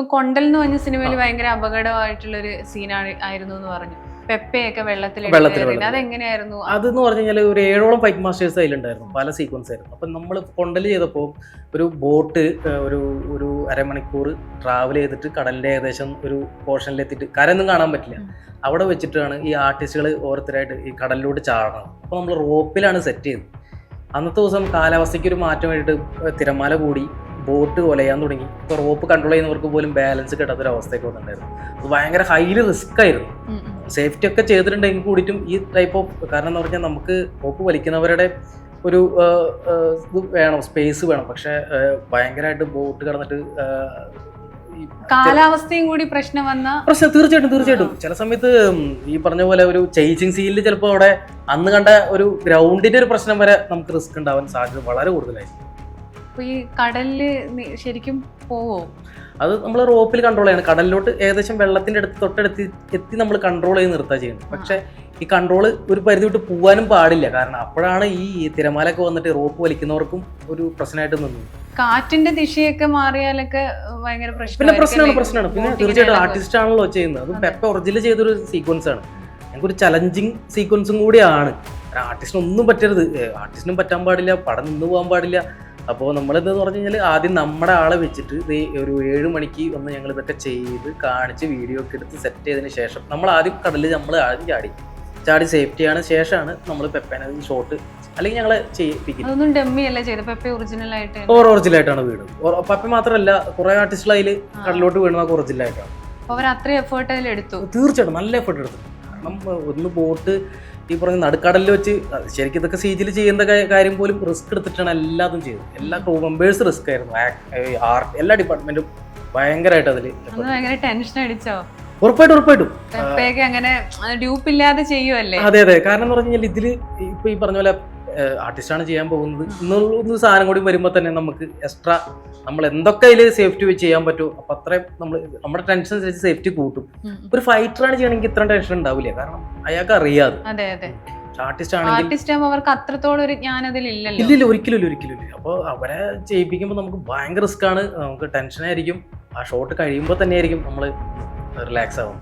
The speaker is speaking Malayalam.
ഇപ്പൊ കൊണ്ടൽ എന്ന് പറഞ്ഞ സിനിമയിൽ ഭയങ്കര അപകടമായിട്ടുള്ള ഒരു സീനാണ് ആയിരുന്നു എന്ന് പറഞ്ഞു. പെപ്പയൊക്കെ വെള്ളത്തിൽ. അതെങ്ങനെയായിരുന്നു? അതെന്ന് പറഞ്ഞു കഴിഞ്ഞാൽ ഒരു ഏഴോളം ഫൈറ്റ് മാസ്റ്റേഴ്സ് അതിലുണ്ടായിരുന്നു. പല സീക്വൻസ് ആയിരുന്നു. അപ്പം നമ്മൾ കൊണ്ടൽ ചെയ്തപ്പോൾ ഒരു ബോട്ട് ഒരു ഒരു അരമണിക്കൂർ ട്രാവൽ ചെയ്തിട്ട് കടലിന്റെ ഏകദേശം ഒരു പോർഷനിലെത്തിയിട്ട് കരയൊന്നും കാണാൻ പറ്റില്ല. അവിടെ വെച്ചിട്ടാണ് ഈ ആർട്ടിസ്റ്റുകൾ ഓരോരുത്തരായിട്ട് ഈ കടലിലോട്ട് ചാടണം അപ്പോൾ നമ്മൾ റോപ്പിലാണ് സെറ്റ് ചെയ്തത്. അന്നത്തെ ദിവസം കാലാവസ്ഥയ്ക്ക് ഒരു മാറ്റം വേണ്ടിയിട്ട് തിരമാല കൂടി. ബോട്ട് കൊലയാൻ തുടങ്ങി. ഇപ്പോൾ റോപ്പ് കൺട്രോൾ ചെയ്യുന്നവർക്ക് പോലും ബാലൻസ് കിട്ടാത്തൊരവസ്ഥയൊക്കെ വന്നിട്ടുണ്ടായിരുന്നു. അത് ഭയങ്കര ഹൈലി റിസ്ക് ആയിരുന്നു. സേഫ്റ്റി ഒക്കെ ചെയ്തിട്ടുണ്ടെങ്കിൽ കൂടിയിട്ടും ഈ ടൈപ്പ് ഓഫ് കാരണം എന്ന് പറഞ്ഞാൽ നമുക്ക് റോപ്പ് വലിക്കുന്നവരുടെ ഒരു ഇത് വേണം സ്പേസ് വേണം. പക്ഷെ ഭയങ്കരമായിട്ട് ബോട്ട് കടന്നിട്ട് കാലാവസ്ഥയും കൂടി പ്രശ്നം വന്ന പ്രശ്നം തീർച്ചയായിട്ടും തീർച്ചയായിട്ടും. ചില സമയത്ത് ഈ പറഞ്ഞ പോലെ ഒരു ചേച്ചിങ് സീനിൽ ചിലപ്പോൾ അവിടെ അന്ന് കണ്ട ഒരു ഗ്രൗണ്ടിന്റെ ഒരു പ്രശ്നം വരെ നമുക്ക് റിസ്ക് ഉണ്ടാവാൻ സാധ്യത വളരെ കൂടുതലായിരിക്കും. അപ്പൊ ഈ കടലിൽ ശരിക്കും പോവോ? അത് നമ്മൾ റോപ്പിൽ കൺട്രോൾ ചെയ്യണം. കടലിലോട്ട് ഏകദേശം വെള്ളത്തിന്റെ അടുത്ത് തൊട്ടടുത്ത് എത്തി നമ്മൾ കൺട്രോൾ ചെയ്ത് നിർത്താൻ ചെയ്യുന്നത് പക്ഷെ ഈ കൺട്രോൾ ഒരു പരിധി വിട്ട് പോകാനും പാടില്ല. കാരണം അപ്പോഴാണ് ഈ തിരമാലൊക്കെ വന്നിട്ട് റോപ്പ് വലിക്കുന്നവർക്കും ഒരു പ്രശ്നമായിട്ട് നിന്നത്. കാറ്റിന്റെ ദിശയൊക്കെ മാറിയാലൊക്കെ ഭയങ്കര പ്രശ്നം പിന്നെ പ്രശ്നമാണ് പ്രശ്നമാണ്. പിന്നെ തീർച്ചയായിട്ടും ആർട്ടിസ്റ്റ് ആണല്ലോ ചെയ്യുന്നത്. അത് പെപ്പ ഒറിജിനൽ ചെയ്തൊരു സീക്വൻസ് ആണ്. ഞങ്ങൾക്ക് ഒരു ചലഞ്ചിങ് സീക്വൻസും കൂടിയാണ്. ആർട്ടിസ്റ്റിനൊന്നും പറ്റരുത്. ആർട്ടിസ്റ്റിനും പറ്റാൻ പാടില്ല പടം നിന്ന് പോകാൻ പാടില്ല. അപ്പോൾ നമ്മളിതെന്ന് പറഞ്ഞു കഴിഞ്ഞാൽ ആദ്യം നമ്മുടെ ആളെ വെച്ചിട്ട് ഒരു ഏഴ് മണിക്ക് വന്ന് ഞങ്ങൾ ഇതൊക്കെ ചെയ്ത് കാണിച്ച് വീഡിയോ ഒക്കെ എടുത്ത് സെറ്റ് ചെയ്തതിന് ശേഷം നമ്മൾ ആദ്യം കടലിൽ നമ്മൾ ആദ്യം ചാടി. ചാടി സേഫ്റ്റിയാണ് ശേഷമാണ് നമ്മൾ പെപ്പേനെ ഷോട്ട് അല്ലെങ്കിൽ ഞങ്ങളെ ചെയ്യിപ്പിക്കുന്നത് ഒറിജിനൽ ആയിട്ടാണ് വീട്. പപ്പ മാത്രമല്ല കുറെ ആർട്ടിസ്റ്റുകൾ അതിൽ കടലിലോട്ട് വീണത് ഒറിജിനൽ ആയിട്ടാണ്. തീർച്ചയായിട്ടും നല്ല എഫേർട്ട് എടുത്തു. കാരണം ഒന്ന് ബോട്ട് ഈ പറഞ്ഞ നടുക്കടലിൽ വെച്ച് ശരിക്കും ഇതൊക്കെ സീജിൽ ചെയ്യുന്ന കാര്യം പോലും റിസ്ക് എടുത്തിട്ടാണ് എല്ലാതും ചെയ്തത്. എല്ലാ ക്രൂ മെമ്പേഴ്സ് റിസ്ക് ആയിരുന്നു. ആർട്ട് എല്ലാ ഡിപ്പാർട്ട്മെന്റും ഭയങ്കരമായിട്ട് അതിൽ ടെൻഷൻ അടിച്ചോ? ഉറപ്പായിട്ടും ഉറപ്പായിട്ടും. അങ്ങനെ ഡ്യൂപ്പ് ഇല്ലാതെ ചെയ്യുമല്ലേ അതെ അതെ. കാരണം എന്ന് പറഞ്ഞു കഴിഞ്ഞാൽ ഇതിൽ ഇപ്പൊ ഈ പറഞ്ഞ പോലെ ആർട്ടിസ്റ്റാണ് ചെയ്യാൻ പോകുന്നത് എന്നുള്ള സാധനം കൂടി വരുമ്പോൾ തന്നെ നമുക്ക് എക്സ്ട്രാ നമ്മൾ എന്തൊക്കെ അതിൽ സേഫ്റ്റി വെച്ച് ചെയ്യാൻ പറ്റുമോ അപ്പൊ അത്രയും നമ്മൾ നമ്മുടെ ടെൻഷൻ അനുസരിച്ച് സേഫ്റ്റി കൂട്ടും. ഒരു ഒരു ഫൈറ്ററാണ് ചെയ്യണമെങ്കിൽ ഇത്ര ടെൻഷൻ ഉണ്ടാവില്ല കാരണം അയാൾക്ക് അറിയാതെ. ആർട്ടിസ്റ്റ് ആണെങ്കിൽ അവർക്ക് അത്രത്തോളം ഒരു ജ്ഞാനം അതിൽ ഇല്ലല്ലോ. ഇല്ലില്ല ഒരിക്കലും ഒരിക്കലും ഇല്ല. അപ്പോൾ അവരെ ചെയ്യിപ്പിക്കുമ്പോൾ നമുക്ക് ഭയങ്കര റിസ്ക് ആണ്. നമുക്ക് ടെൻഷൻ ആയിരിക്കും. ആ ഷോട്ട് കഴിയുമ്പോൾ തന്നെയായിരിക്കും നമ്മൾ റിലാക്സ് ആവും